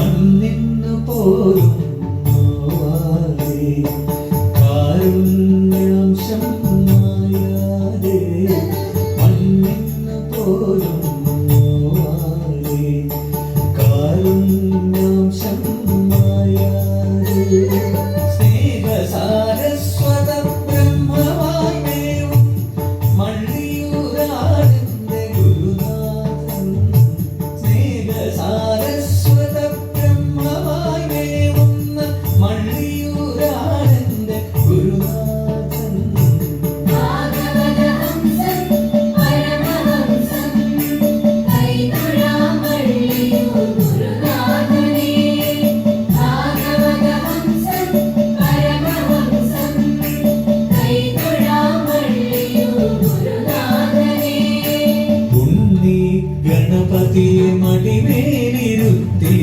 മണ്ണിന്നു പോലും കാരുണ്യാംശം മായാതെ മണ്ണിന്നു പോലും കാരുണ്യ ഗണപതിയെ മടിമേലിരുത്തി.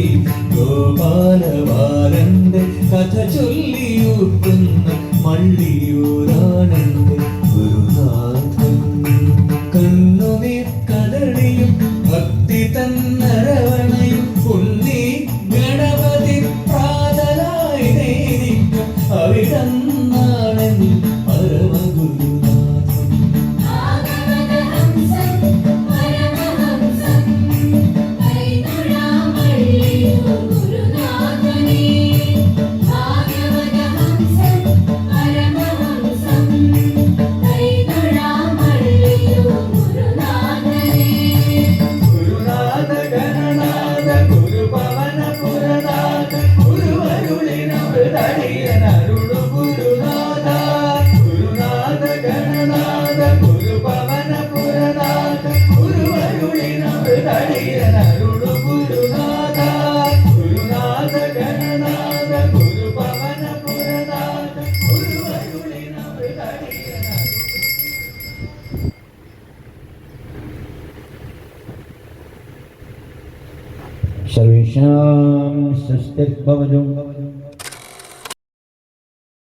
ഗോപാലബാലന്റെ കഥ ചൊല്ലിയൂട്ടുന്ന മള്ളിയൂരാനന്റെ ഗുരുനാഥൻ. കണ്ണുനീർ കടളിയും ഭക്തി തന്നരവണയും ഉണ്ണി ഗണപതി പ്രാതലായി നേരിക്കും അവിടന്നാണൻ सर्वेषां स्वस्तिर्भवतु